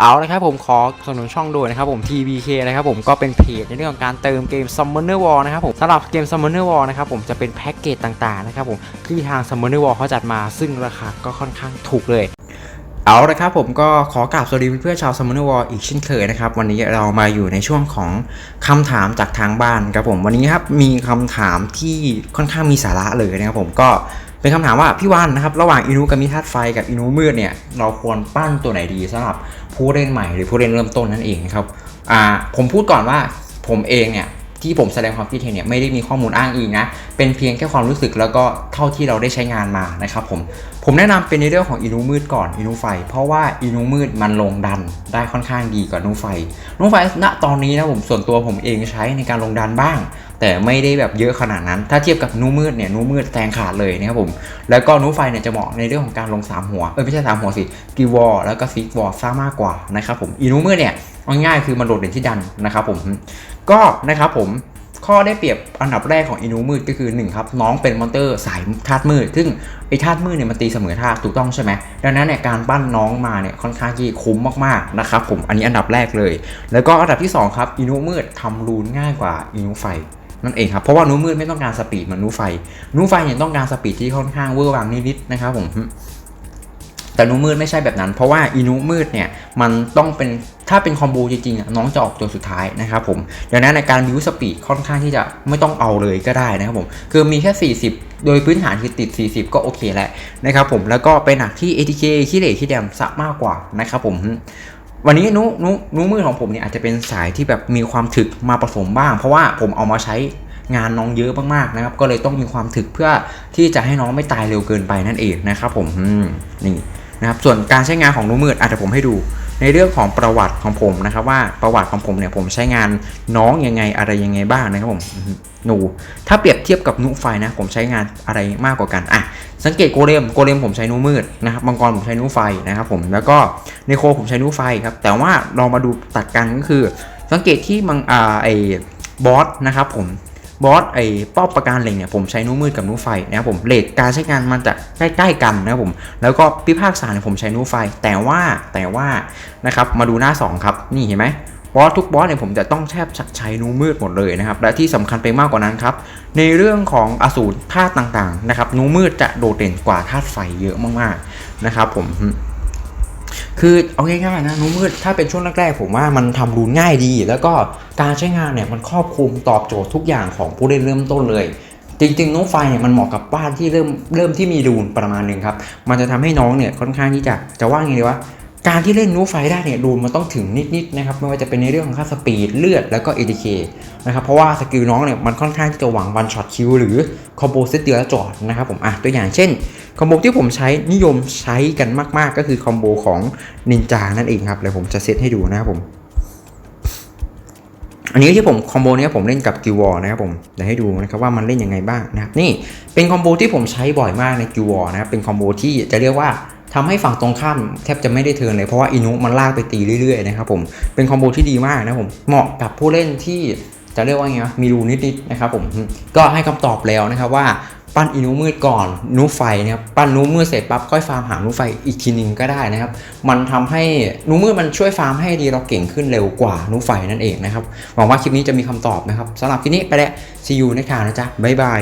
เอาละครับผมขอสนับสนุนช่องด้วยนะครับผม TBK นะครับผมก็เป็นเพจในเรื่องของการเติมเกม Summoner War นะครับผมสำหรับเกม Summoner War นะครับผมจะเป็นแพ็กเกจต่างๆนะครับผมที่ทาง Summoner War เขาจัดมาซึ่งราคาก็ค่อนข้างถูกเลยเอาละครับผมก็ขอกราบสวัสดีเพื่อนๆชาว Summoner War อีกเช่นเคยนะครับ วันนี้เรามาอยู่ในช่วงของคำถามจากทางบ้านครับผมวันนี้ครับมีคำถามที่ค่อนข้างมีสาระเลยนะครับผมก็ เป็นคำถามว่าพี่วันนะครับระหว่างอินูกับมิทัศไฟกับอินูมืดเนี่ยเราควรปั้นตัวไหนดีสำหรับผู้เล่นใหม่หรือผู้เล่นเริ่มต้นนั่นเองนะครับอ่าผมพูดก่อนว่าผมเองเนี่ยที่ผมแสดงความคิดเห็นเนี่ยไม่ได้มีข้อมูลอ้างอิงนะ เป็นเพียงแค่ความรู้สึกแล้วก็เท่าที่เราได้ใช้งานมานะครับผม ผมแนะนำเป็นในเรื่องของอินูมืดก่อนอินูไฟ เพราะว่าอินูมืดมันลงดันได้ค่อนข้างดีกว่านูไฟนูไฟณตอนนี้นะผมส่วนตัวผมเองใช้ในการลงดันบ้าง แต่ไม่ได้แบบเยอะขนาดนั้น ถ้าเทียบกับนูมืดเนี่ยนูมืดแซงขาดเลยนะครับผม แล้วก็นูไฟเนี่ยจะเหมาะในเรื่องของการลง 3 หัว เออไม่ใช่ 3 หัวสิกีวอลแล้วก็ฟิกวอลซ่ามากกว่านะครับผมอินูมืดเนี่ยเอาง่ายๆคือมันโดดเด่นที่ดันนะครับผม ก็นะครับผมข้อได้เปรียบอันดับแรกของอินูมืดก็คือ1ครับน้องเป็นมอนเตอร์สายธาตุมืด ซึ่งไอ้ธาตุมืดเนี่ยมันตีเสมอธาตุถูกต้องใช่ไหมดังนั้นเนี่ยการปั้นน้องมาเนี่ยค่อนข้างที่คุ้มมากๆนะครับผมอันนี้อันดับแรกเลย แล้วก็อันดับที่2ครับอินูมืดทำรูนง่ายกว่าอินูไฟ นั่นเองครับ เพราะว่านูมืดไม่ต้องการสปีดเหมือนนูไฟ นูไฟเนี่ยต้องการสปีดที่ค่อนข้างเวอร์วังนิดๆนะครับผมแต่นูมืดไม่ใช่แบบนั้น เพราะว่าอีนูมืดเนี่ยมันต้องเป็นถ้าเป็นคอมโบจริงๆน้องจะออกตัวสุดท้ายนะครับผมดังนั้นในการบิวสปีดค่อนข้างที่จะไม่ต้องเอาเลยก็ได้นะครับผมคือมีแค่ 40 โดยพื้นฐานคือติด 40 ก็โอเคแล้วนะครับผมแล้วก็ไปหนักที่ ATK ขี้เหร่ขี้แดมซะมากกว่านะครับผม วันนี้นุนุนุมือของผมเนี่ยอาจจะเป็นสายที่แบบมีความถึกมาผสมบ้าง เพราะว่าผมเอามาใช้งานน้องเยอะมากๆนะครับ ก็เลยต้องมีความถึกเพื่อที่จะให้น้องไม่ตายเร็วเกินไปนั่นเองนะครับผมมนี่นะครับส่วนการใช้งานของนุมืดอาจจะผมให้ดู ในเรื่องของประวัติของผมนะครับว่าประวัติของผมเนี่ยผมใช้งานน้องยังไงอะไรยังไงบ้างนะครับผมหนูถ้าเปรียบเทียบกับนุไฟนะผมใช้งานอะไรมากกว่ากันอะสังเกตโกเลมโกเลมผมใช้นูมืดนะครับมังกรผมใช้นูไฟนะครับผมแล้วก็ในโคผมใช้นูไฟครับแต่ว่าเรามาดูตัดกันก็คือ สังเกตที่มังอ่าไอบอสนะครับผม บอสไอ้ป้อมประการเหล็งเนี่ยผมใช้นูมืดกับนูไฟนะครับผมเลทการใช้งานมันจะใกล้ๆกันนะครับผมแล้วก็พิพากษาเนี่ยผมใช้นูไฟ แต่ว่าแต่ว่านะครับมาดูหน้า 2 ครับ นี่เห็นไหมบอสทุกบอสเนี่ยผมจะต้องแทบใช้นูมืดหมดเลยนะครับและที่สำคัญไปมากกว่านั้นครับในเรื่องของอสูรธาตุต่างๆนะครับนูมืดจะโดดเด่นกว่าธาตุไฟเยอะมากๆนะครับผม คือเอาง่ายๆนะนูมืดถ้าเป็นช่วงแรกๆผมว่ามันทำรูนง่ายดี แล้วก็การใช้งานเนี่ยมันครอบคลุมตอบโจทย์ทุกอย่างของผู้เล่นเริ่มต้นเลย จริงๆน้องไฟเนี่ยมันเหมาะกับบ้านที่เริ่มเริ่มที่มีรูนประมาณหนึ่งครับมันจะทำให้น้องเนี่ยค่อนข้างที่จะจะว่าไงดีวะ การที่เล่นนูไฟได้เนี่ยรูนมันต้องถึงนิดๆนะครับไม่ว่าจะเป็นในเรื่องของค่าสปีดเลือดแล้วก็ ATK นะครับเพราะว่าสกิลน้องเนี่ยมันค่อนข้างที่จะหวังวันช็อตคิวหรือคอมโบเซตเดียวแล้วจอดนะครับผมอะตัวอย่างเช่นคอมโบที่ผมใช้นิยมใช้กันมากๆ ก็คือคอมโบของนินจานั่นเองครับเดี๋ยวผมจะเซตให้ดูนะครับผมอันนี้ที่ผมคอมโบเนี้ยผมเล่นกับกิวอนะครับผมเดี๋ยวให้ดูนะครับว่ามันเล่นยังไงบ้างนะครับนี่เป็นคอมโบที่ผมใช้บ่อยมากในกิวอนะครับเป็นคอมโบที่จะเรียกว่า ทำให้ฝั่งตรงข้ามแทบจะไม่ได้เทินเลยเพราะว่าอินุมันลากไปตีเรื่อยๆนะครับผมเป็นคอมโบที่ดีมากนะผมเหมาะกับผู้เล่นที่จะเรียกว่าไงมีรูนิดๆนะครับผมก็ให้คำตอบแล้วนะครับว่าปั้นอินูมืดก่อนนูไฟนะครับปั้นนูมืดเสร็จปั๊บค่อยฟาร์มหานูไฟอีกทีนึงก็ได้นะครับ มันทำให้นูมืดมันช่วยฟาร์มให้ดีเราเก่งขึ้นเร็วกว่านูไฟนั่นเองนะครับหวังว่าคลิปนี้จะมีคำตอบนะครับสำหรับคลิปนี้ไปแล้ว see you ในข่าวนะจ๊ะบ๊ายบาย